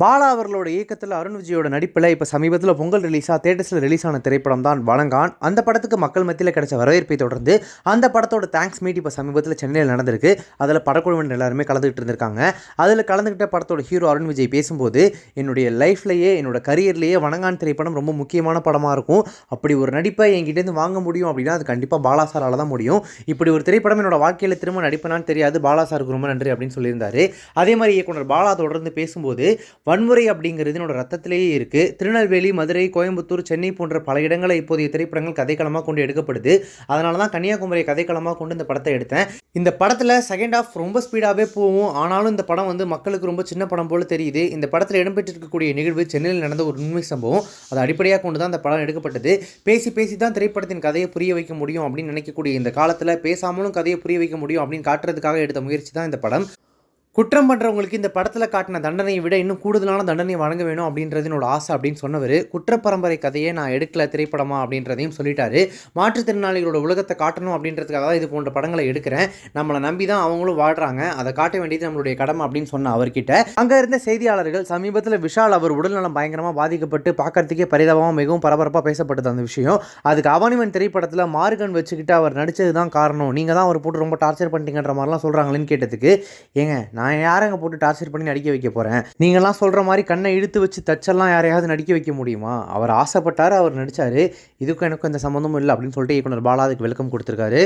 பாலா அவர்களோட இயக்கத்தில் அருண் விஜயோட நடிப்பில் இப்போ சமீபத்தில் பொங்கல் ரிலீஸாக தேட்டர்ஸில் ரிலீஸ் ஆன திரைப்படம் தான் வணங்கான் அந்த படத்துக்கு மக்கள் மத்தியில் கிடைச்ச வரவேற்பை தொடர்ந்து அந்த படத்தோட தேங்க்ஸ் மீட் இப்போ சமீபத்தில் சென்னையில் நடந்திருக்கு. அதில் படக்குழுவினர் எல்லாருமே கலந்துக்கிட்டு இருந்திருக்காங்க. அதில் கலந்துக்கிட்ட படத்தோட ஹீரோ அருண் விஜய் பேசும்போது என்னுடைய லைஃப்லேயே என்னோட கரியர்லேயே வணங்கான் திரைப்படம் ரொம்ப முக்கியமான படமாக இருக்கும். அப்படி ஒரு நடிப்பை என்கிட்டேருந்து வாங்க முடியும் அப்படின்னா அது கண்டிப்பாக பாலா சாரால் தான் முடியும். இப்படி ஒரு திரைப்படம் என்னோட வாழ்க்கையில் திரும்ப நடிப்பேனான்னு தெரியாது. பாலா சாருக்கு ரொம்ப நன்றி அப்படின்னு சொல்லியிருந்தாரு. அதே மாதிரி இயக்குனர் பாலா தொடர்ந்து பேசும்போது வன்முறை அப்படிங்கிறது என்னோட ரத்தத்திலேயே இருக்குது திருநெல்வேலி மதுரை கோயம்புத்தூர் சென்னை போன்ற பல இடங்களை இப்போதைய திரைப்படங்கள் கதைக்களமாக கொண்டு எடுக்கப்படுது. அதனால தான் கன்னியாகுமரியை கதைக்களமாக கொண்டு இந்த படத்தை எடுத்தேன். இந்த படத்தில் செகண்ட் ஆஃப் ரொம்ப ஸ்பீடாகவே போகும். ஆனாலும் இந்த படம் வந்து மக்களுக்கு ரொம்ப சின்ன படம் போல் தெரியுது. இந்த படத்தில் இடம்பெற்றிருக்கக்கூடிய நிகழ்வு சென்னையில் நடந்த ஒரு உண்மை சம்பவம். அதை அடிப்படையாக கொண்டு தான் இந்த படம் எடுக்கப்பட்டது. பேசி பேசி தான் திரைப்படத்தின் கதையை புரிய வைக்க முடியும் அப்படின்னு நினைக்கக்கூடிய இந்த காலத்தில் பேசாமலும் கதையை புரிய வைக்க முடியும் அப்படின்னு காட்டுறதுக்காக எடுத்த முயற்சி தான் இந்த படம். குற்றம் பண்ணுறவங்களுக்கு இந்த படத்தில் காட்டின தண்டனையை விட இன்னும் கூடுதலான தண்டனை வழங்க வேணும் அப்படின்றது என்னோட ஆசை அப்படின்னு சொன்னவர். குற்றப்பரம்பரை கதையை நான் எடுக்கல திரைப்படமா அப்படின்றதையும் சொல்லிட்டாரு. மாற்றுத்திறனாளிகளோட உலகத்தை காட்டணும் அப்படின்றதுக்காக தான் இது போன்ற படங்களை எடுக்கிறேன். நம்மளை நம்பி தான் அவங்களும் வாழ்கிறாங்க அதை காட்ட வேண்டியது நம்மளுடைய கடமை அப்படின்னு சொன்ன அவர்கிட்ட. அங்கே இருந்த செய்தியாளர்கள் சமீபத்தில் விஷால் அவர் உடல்நலம் பயங்கரமாக பாதிக்கப்பட்டு பார்க்கறதுக்கே பரிதாபமாக மிகவும் பரபரப்பாக பேசப்பட்டது அந்த விஷயம். அதுக்கு அவனிவன் திரைப்படத்தில் மார்கன் வச்சுக்கிட்டு அவர் நடித்தது தான் காரணம். நீங்கள் தான் அவர் போட்டு ரொம்ப டார்ச்சர் பண்ணிட்டீங்கன்ற மாதிரிலாம் சொல்கிறாங்களேன்னு கேட்டதுக்கு. ஏங்க நான் நான் யாரங்க போட்டு டார்ச்சர் பண்ணி நடிக்க வைக்க போகிறேன் நீங்கள்லாம் சொல்கிற மாதிரி கண்ணை இழுத்து வச்சு தச்செல்லாம் யாரையாவது நடிக்க வைக்க முடியுமா? அவர் ஆசைப்பட்டார் அவர் நடித்தார் இதுக்கும் எனக்கும் எந்த சம்மந்தமும் இல்லை அப்படின்னு சொல்லிட்டு இயக்குனர் பாலா அதுக்கு வெல்கம் கொடுத்துருக்காரு.